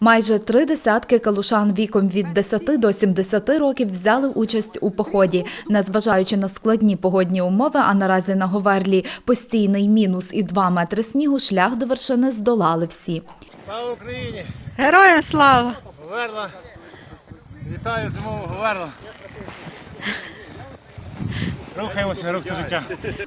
Майже три десятки калушан віком від 10 до 70 років взяли участь у поході. Незважаючи на складні погодні умови, а наразі на Говерлі постійний мінус і 2 метри снігу, шлях до вершини здолали всі. Слава Україні! Героям слава! Говерла! Вітаю зимову Говерла! Рухаємося, рух життя.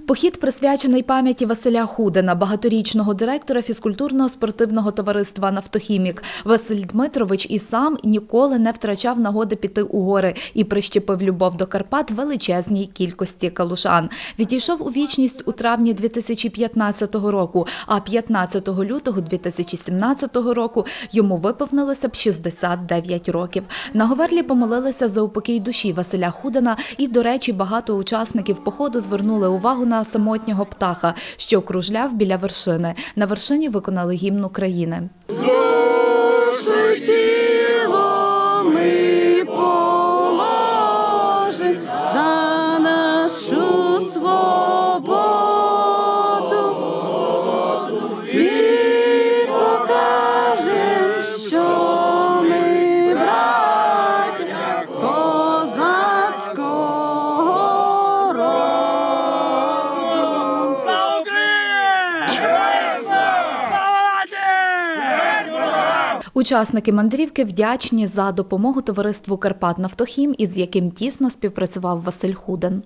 Похід присвячений пам'яті Василя Худина, багаторічного директора фізкультурного спортивного товариства Нафтохімік. Василь Дмитрович і сам ніколи не втрачав нагоди піти у гори і прищепив любов до Карпат величезній кількості калушан. Відійшов у вічність у травні 2015 року, а 15 лютого 2017 року йому виповнилося б 69 років. На Говерлі помолилися за упокій душі Василя Худина і, до речі, багато учасників походу звернули увагу на самотнього птаха, що кружляв біля вершини. На вершині виконали гімн України. Учасники мандрівки вдячні за допомогу товариству Карпат Нафтохім, із яким тісно співпрацював Василь Худин.